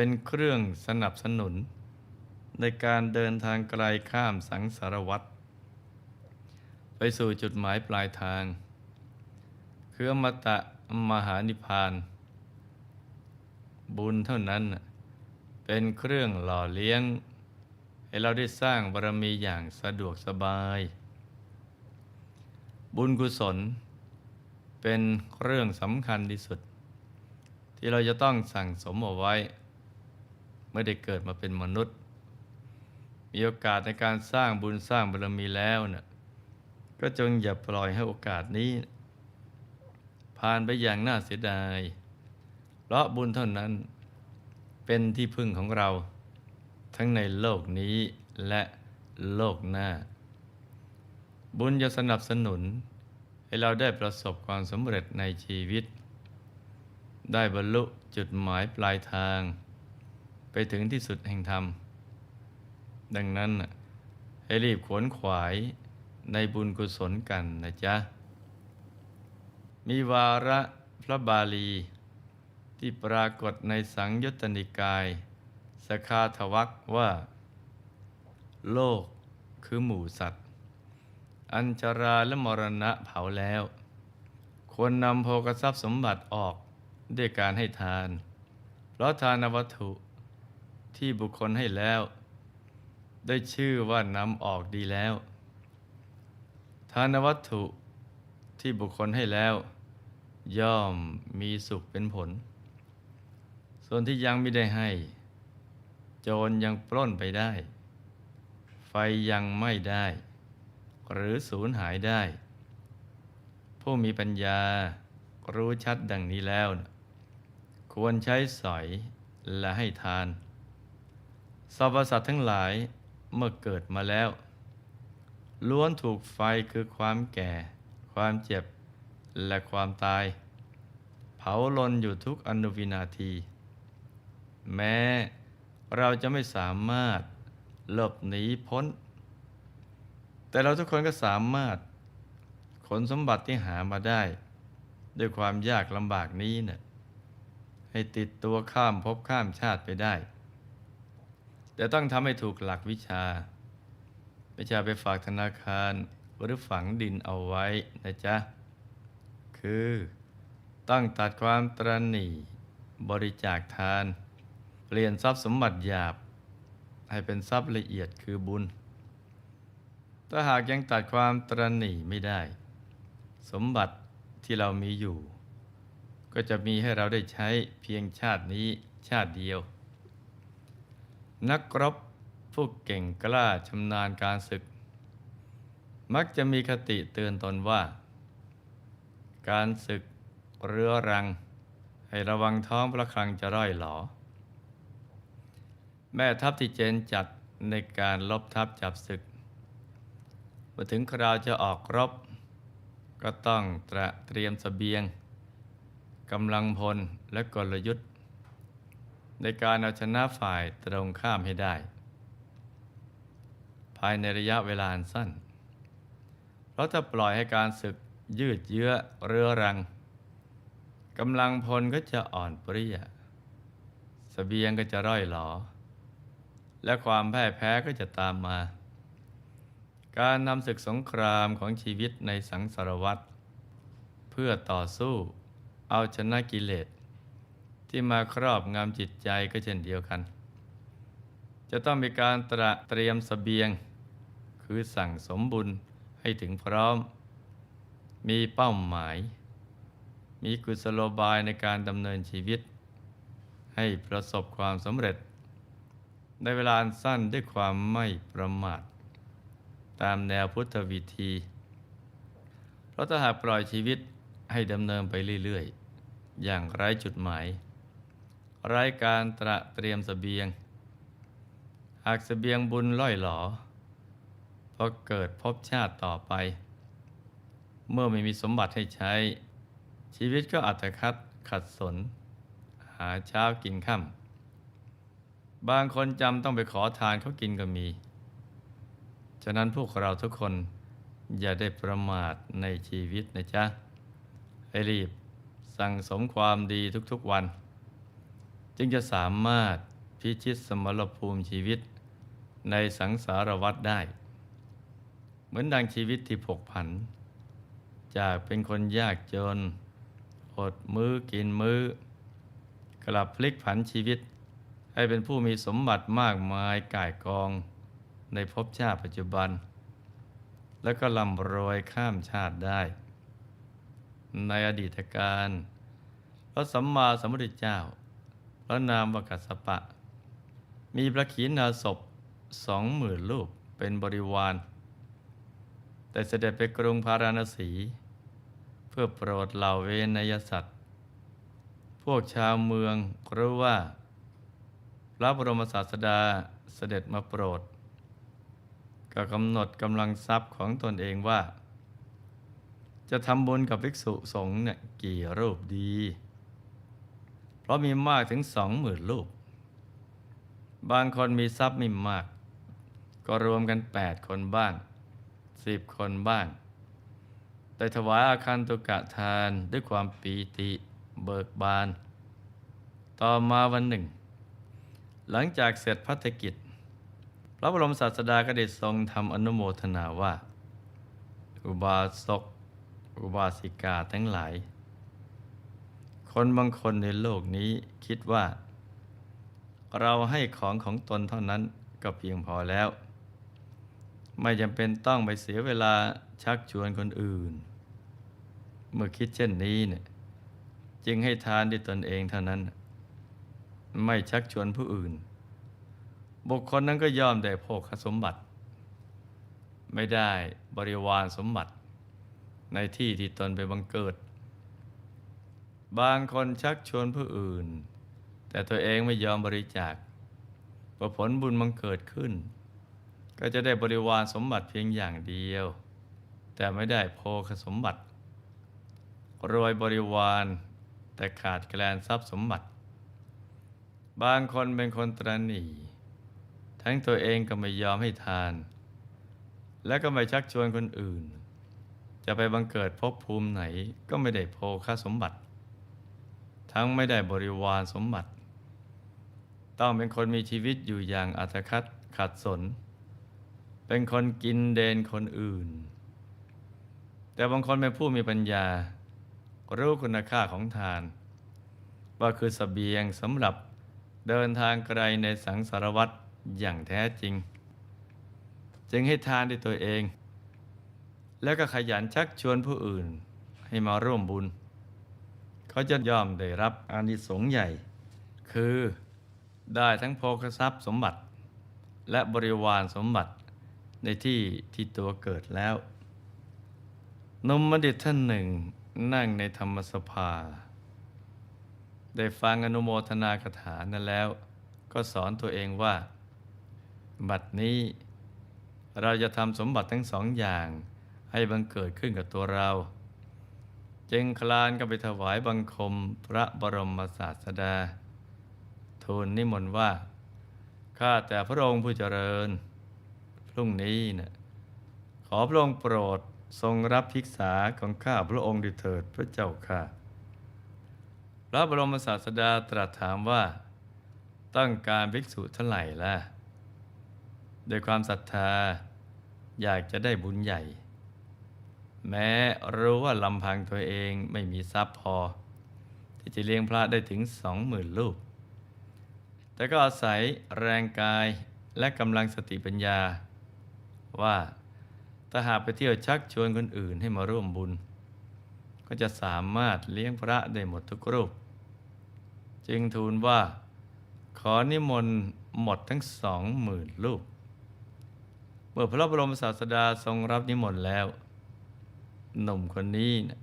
เป็นเครื่องสนับสนุน ในการเดินทางไกลข้ามสังสารวัฏไปสู่จุดหมายปลายทาง คืออมตะมหานิพพาน บุญเท่านั้น เป็นเครื่องหล่อเลี้ยง ให้เราได้สร้างบารมีอย่างสะดวกสบาย บุญกุศล เป็นเรื่องสำคัญที่สุด ที่เราจะต้องสั่งสมเอาไว้ เมื่อได้เกิดมาเป็นมนุษย์ มีโอกาสในการสร้างบุญสร้างบารมีแล้วเนะ่ะก็จงอย่าปล่อยให้โอกาสนี้ ผ่านไปอย่างน่าเสียดาย เพราะบุญเท่านั้นเป็นที่พึ่งของเรา ทั้งในโลกนี้และโลกหน้า บุญจะสนับสนุน ให้เราได้ประสบความสำเร็จในชีวิต ได้บรรลุจุดหมายปลายทาง ไปถึงที่สุดแห่งธรรม ดังนั้นให้รีบขวนขวายในบุญกุศลกันนะจ๊ะ มีวาระพระบาลี ที่ปรากฏในสังยุตตนิกาย สคาทวักว่า โลกคือหมู่สัตว์ อัญชราและมรณะเผาแล้ว ควรนำโภกทรัพย์สมบัติออกด้วยการให้ทาน เพราะทานวัตถุ ที่บุคคลให้แล้ว ได้ชื่อว่านำออกดีแล้ว ทานวัตถุที่บุคคลให้แล้ว ย่อมมีสุขเป็นผล ส่วนที่ยังไม่ได้ให้ โจรยังปล้นไปได้ ไฟยังไม่ได้ หรือสูญหายได้ ผู้มีปัญญารู้ชัดดังนี้แล้ว ควรใช้สอยและให้ทาน สรรพสัตว์ทั้งหลายเมื่อเกิดมาแล้ว ล้วนถูกไฟคือความแก่ ความเจ็บและความตาย เผาลนอยู่ทุกอนุวินาที แม้เราจะไม่สามารถหลบหนีพ้น แต่เราทุกคนก็สามารถขนสมบัติที่หามาได้ ด้วยความยากลำบากนี้เนะ่ยให้ติดตัวข้ามภพข้ามชาติไปได้ แต่ต้องทำให้ถูกหลักวิชา ไม่ใช่ไปฝากธนาคารหรือฝังดินเอาไว้นะจ๊ะ คือต้องตัดความตรณีบริจาคทาน เปลี่ยนทรัพย์สมบัติหยาบ ให้เป็นทรัพย์ละเอียดคือบุญ ถ้าหากยังตัดความตรณีไม่ได้ สมบัติที่เรามีอยู่ ก็จะมีให้เราได้ใช้เพียงชาตินี้ชาติเดียว นักรบผู้เก่งกล้าชำนาญการศึก มักจะมีคติเตือนตนว่า การศึกเรื้อรัง ให้ระวังท้องพระคลังจะร่อยหลอ แม่ทัพที่เจนจัดในการลบทัพจับศึกเมื่อถึงคราวจะออกรบ ก็ต้องตระเตรียมสเสบียงกำลังพลและกลยุทธ์ ในการเอาชนะฝ่ายตรงข้ามให้ได้ ภายในระยะเวลาสั้น เพราะถ้าปล่อยให้การศึกยืดเยื้อเรื้อรังกำลังพลก็จะอ่อนเปรี้ยสเสบียงก็จะร่อยหลอ และความแพ้แพ้ก็จะตามมา การนำศึกสงครามของชีวิตในสังสารวัตรเพื่อต่อสู้เอาชนะกิเลส ที่มาครอบงำจิตใจก็เช่นเดียวกัน จะต้องมีการตระเตรียมสเสบียง คือสั่งสมบุญให้ถึงพร้อม มีเป้าหมาย มีกุศโลบายในการดำเนินชีวิต ให้ประสบความสำเร็จ ในเวลาอันสั้นด้วยความไม่ประมาท ตามแนวพุทธวิธี เพราะถ้าหากปล่อยชีวิตให้ดำเนินไปเรื่อย ๆ อย่างไร้จุดหมาย ไร้การตระเตรียมสเสบียง หากสเสบียงบุญล่อยหลอพอเกิดพบชาติต่อไป เมื่อไม่มีสมบัติให้ใช้ ชีวิตก็อัตคัดขัดสน หาเช้ากินค่ำบางคนจำต้องไปขอทานเขากินก็มี ฉะนั้นพวกเราทุกคนอย่าได้ประมาทในชีวิตนะจ๊ะ ให้รีบสั่งสมความดีทุกๆวัน จึงจะสามารถพิชิตสมรภูมิชีวิตในสังสารวัฏได้ เหมือนดังชีวิตที่ผกผัน จากเป็นคนยากจน อดมื้อกินมื้อกลับพลิกผันชีวิต ให้เป็นผู้มีสมบัติมากมายก่ายกองในภพชาติปัจจุบัน แล้วก็ลำรวยข้ามชาติได้ ในอดีตการ พระสัมมาสัมพุทธเจ้า พระนามวกัสปะ มีพระขีณาสพสองหมื่นรูปเป็นบริวาร แต่เสด็จไปกรุงพาราณสี เพื่อโปรดเหล่าเวนยสัตว์ พวกชาวเมืองรู้ว่า พระบรมศาสดาเสด็จมาโปรด ก็กำหนดกำลังทรัพย์ของตนเองว่า จะทำบุญกับภิกษุสงฆ์เนี่ยกี่รูปดี ราะมีมากถึงสองหมื่นรูปบางคนมีทรัพย์ไม่มาก ก็รวมกันแปดคนบ้างสิบคนบ้าง แต่ถวายอาคันตุกะทานด้วยความปีติเบิกบาน ต่อมาวันหนึ่ง หลังจากเสร็จพัฒกิจ พระบรมศาสดาก็ได้ทรงทำอนุโมทนาว่า อุบาสก อุบาสิกาทั้งหลาย คนบางคนในโลกนี้คิดว่า เราให้ของของตนเท่านั้นก็เพียงพอแล้ว ไม่จำเป็นต้องไปเสียเวลาชักชวนคนอื่น เมื่อคิดเช่นนี้เนี่ยจึงให้ทานด้วยตนเองเท่านั้น ไม่ชักชวนผู้อื่น บุคคลนั้นก็ยอมได้โภคสมบัติ ไม่ได้บริวารสมบัติ ในที่ที่ตนไปบังเกิด บางคนชักชวนผู้อื่น แต่ตัวเองไม่ยอมบริจาคพอผลบุญมังเกิดขึ้น ก็จะได้บริวารสมบัติเพียงอย่างเดียว แต่ไม่ได้โภคสมบัติ รวยบริวารแต่ขาดแคลนทรัพย์สมบัติ บางคนเป็นคนตรณีทั้งตัวเองก็ไม่ยอมให้ทาน และก็ไม่ชักชวนคนอื่น จะไปบังเกิดภพภูมิไหนก็ไม่ได้โภคสมบัติ ทั้งไม่ได้บริวารสมบัติ ต้องเป็นคนมีชีวิตอยู่อย่างอัตคัดขัดสน เป็นคนกินเดนคนอื่น แต่บางคนเป็นผู้มีปัญญา รู้คุณค่าของทาน ว่าคือสเสบียงสำหรับเดินทางไกลในสังสารวัตรอย่างแท้จริง จึงให้ทานด้วยตัวเอง แล้วก็ขยันชักชวนผู้อื่นให้มาร่วมบุญ เขาจะยอมได้รับอานิสงส์ใหญ่ คือได้ทั้งโภคทรัพย์สมบัติ และบริวารสมบัติในที่ที่ตัวเกิดแล้วนมมดิตท่านหนึ่งนั่งในธรรมสภา ได้ฟังอนุโมทนาคาถานั้นแล้ว ก็สอนตัวเองว่า บัดนี้เราจะทำสมบัติทั้งสองอย่างให้บังเกิดขึ้นกับตัวเรา จึงคลานก็ไปถวายบังคมพระบรมศาสดา ทูลนิมนต์ว่า ข้าแต่พระองค์ผู้เจริญ พรุ่งนี้นะขอพระองค์โปรดทรงรับภิกษาของข้าพระองค์ด้วยเถิดพระเจ้าค่ะ พระบรมศาสดาตรัสถามว่า ต้องการภิกษุเท่าไหร่ล่ะ โดยความศรัทธาอยากจะได้บุญใหญ่ แม้รู้ว่าลำพังตัวเองไม่มีทรัพย์พอ ที่จะเลี้ยงพระได้ถึงสองหมื่นลูก แต่ก็อาศัยแรงกายและกำลังสติปัญญา ว่าถ้าหากไปเที่ยวชักชวนคนอื่นให้มาร่วมบุญ ก็จะสามารถเลี้ยงพระได้หมดทุกรูป จึงทูลว่า ขอนิมนต์หมดทั้งสองหมื่นรูป เมื่อพระบรมศาสดาทรงรับนิมนต์แล้ว หนุ่มคนนี้นะ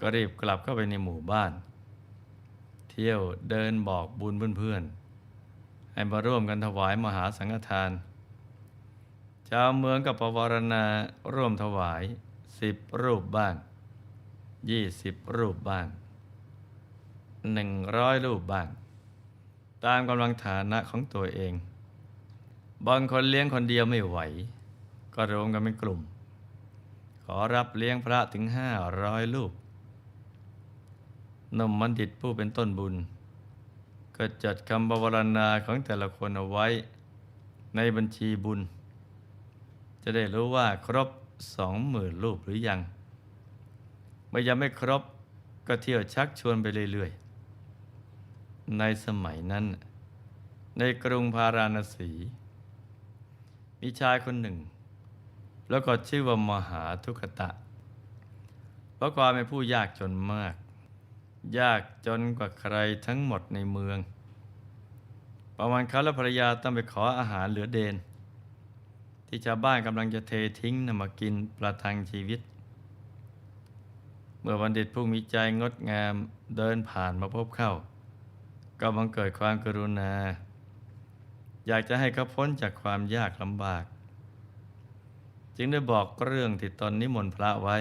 ก็รีบกลับเข้าไปในหมู่บ้าน เที่ยวเดินบอกบุญเพื่อนๆให้มาร่วมกันถวายมหาสังฆทาน ชาวเมืองกับปวารณาร่วมถวายสิบรูปบ้างยี่สิบรูปบ้างหนึ่งร้อยรูปบ้าง ตามกำลังฐานะของตัวเอง บางคนเลี้ยงคนเดียวไม่ไหว ก็รวมกันเป็นกลุ่ม อรับเลี้ยงพระถึงห้าร้อยรูปนมมันดิตผู้เป็นต้นบุญก็ก็จัดคำบวรณาของแต่ละคนเอาไว้ในบัญชีบุญ จะได้รู้ว่าครบสองหมื่นรูปหรือยัง เมื่อยังไม่ครบก็เที่ยวชักชวนไปเรื่อยๆ ในสมัยนั้น ในกรุงพาราณสี มีชายคนหนึ่ง แล้วก็ชื่อว่ามหาทุกตะ เพราะความเป็นผู้ยากจนมาก ยากจนกว่าใครทั้งหมดในเมือง ประมาณเขาและภรรยาต้องไปขออาหารเหลือเดน ที่ชาวบ้านกำลังจะเททิ้งนำมากินประทังชีวิต เมื่อบัณฑิตผู้มีใจงดงามเดินผ่านมาพบเข้า ก็บังเกิดความกรุณา อยากจะให้เขาพ้นจากความยากลำบาก จึงได้บอกเรื่องที่ตนนิมนต์พระไว้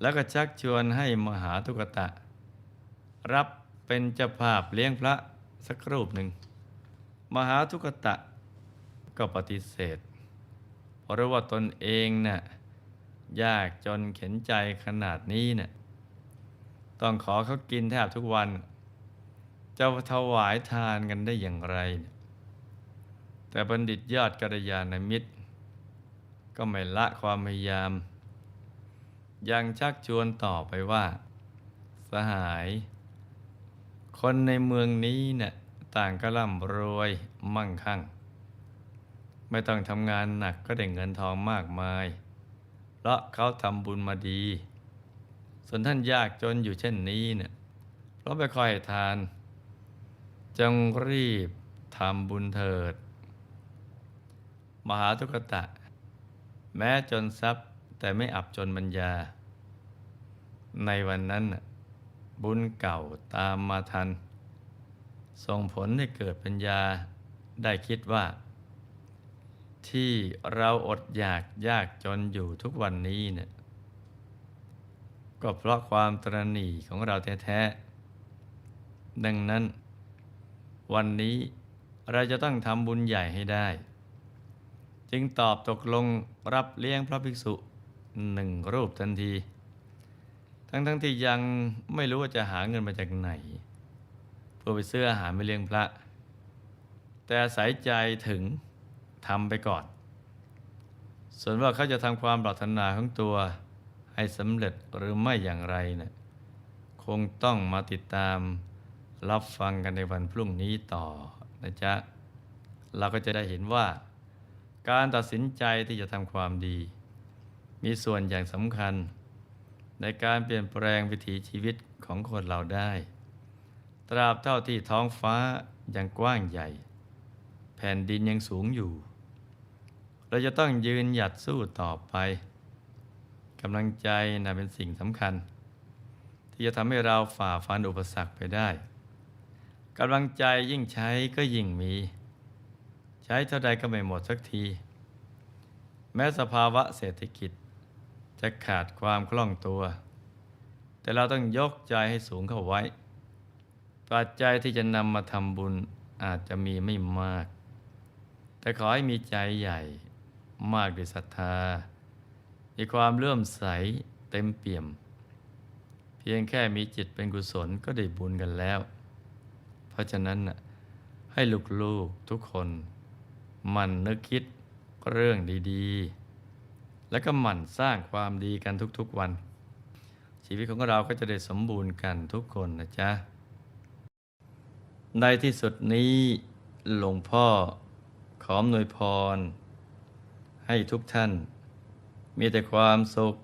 แล้วก็ชักชวนให้มหาทุกตะ รับเป็นเจ้าภาพเลี้ยงพระสักรูปหนึ่ง มหาทุกตะก็ปฏิเสธ เพราะว่าตนเองน่ะยากจนเข็นใจขนาดนี้น่ะต้องขอเขากินแทบทุกวัน จะถวายทานกันได้อย่างไร แต่บัณฑิตยอดกัลยาณมิตร ก็ไม่ละความพยายาม ยังชักชวนต่อไปว่า สหาย คนในเมืองนี้เนี่ยต่างก็ร่ำรวยมั่งคั่ง ไม่ต้องทำงานหนักก็ได้เงินทองมากมาย เพราะเขาทำบุญมาดี ส่วนท่านยากจนอยู่เช่นนี้เนี่ยเพราะไปคอยทาน จงรีบทำบุญเถิด มหาทุกตะ แม้จนทรัพย์แต่ไม่อับจนบัญญา ในวันนั้น บุญเก่าตามมาทัน ส่งผลให้เกิดปัญญาได้คิดว่า ที่เราอดอยากยากจนอยู่ทุกวันนี้เนี่ยก็เพราะความตรณีของเราแท้ๆดังนั้น วันนี้เราจะต้องทำบุญใหญ่ให้ได้ จึงตอบตกลงรับเลี้ยงพระภิกษุหนึ่งรูปทันที ทั้งๆทที่ยังไม่รู้ว่าจะหาเงินมาจากไหน เพื่อไปซื้ออาหารไปเลี้ยงพระ แต่อาศัยใจถึงทำไปก่อน ส่วนว่าเขาจะทำความปรารถนาของตัวให้สำเร็จหรือไม่อย่างไรเนะี่ยคงต้องมาติดตามรับฟังกันในวันพรุ่งนี้ต่อนะจ๊ะ เราก็จะได้เห็นว่า การตัดสินใจที่จะทำความดี มีส่วนอย่างสำคัญ ในการเปลี่ยนแปลงวิถีชีวิตของคนเราได้ ตราบเท่าที่ท้องฟ้ายังกว้างใหญ่ แผ่นดินยังสูงอยู่ เราจะต้องยืนหยัดสู้ต่อไปกำลังใจนะเป็นสิ่งสำคัญ ที่จะทำให้เราฝ่าฟันอุปสรรคไปได้กำลังใจยิ่งใช้ก็ยิ่งมี ช้เท่าใดก็ไม่หมดสักที แม้สภาวะเศรษฐกิจ จะขาดความคล่องตัว แต่เราต้องยกใจให้สูงเข้าไว้ ปัจจัยที่จะนำมาทำบุญอาจจะมีไม่มาก แต่ขอให้มีใจใหญ่มากด้วยศรัทธา มีความเลื่อมใสเต็มเปี่ยม เพียงแค่มีจิตเป็นกุศลก็ได้บุญกันแล้ว เพราะฉะนั้นน่ะให้ลูกๆทุกคน มันนึกคิดเรื่องดีๆ แล้วก็หมั่นสร้างความดีกันทุกๆวัน ชีวิตของเราก็จะได้สมบูรณ์กันทุกคนนะจ๊ะ ในที่สุดนี้หลวงพ่อขออำนวยพร ให้ทุกท่าน มีแต่ความสุข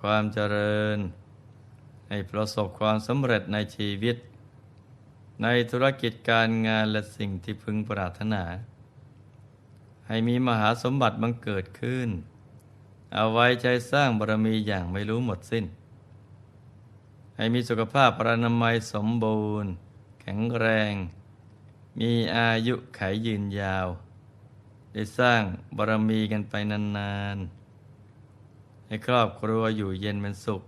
ความเจริญ ให้ประสบความสำเร็จในชีวิต ในธุรกิจการงานและสิ่งที่พึงปรารถนา ให้มีมหาสมบัติบังเกิดขึ้น เอาไว้ใจสร้างบารมีอย่างไม่รู้หมดสิ้น ให้มีสุขภาพปรานามัยสมบูรณ์ แข็งแรง มีอายุไขยืนยาว ได้สร้างบารมีกันไปนานๆ ให้ครอบครัวอยู่เย็นเป็นสุข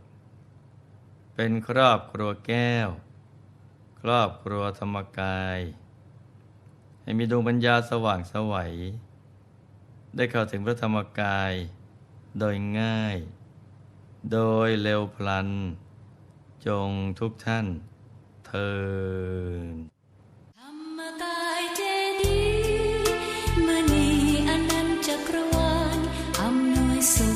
เป็นครอบครัวแก้ว ครอบครัวธรรมกาย ให้มีดวงปัญญาสว่างสวัย ได้เข้าถึงพระธรรมกายโดยง่าย โดยเร็วพลัน จงทุกท่านเทินสุข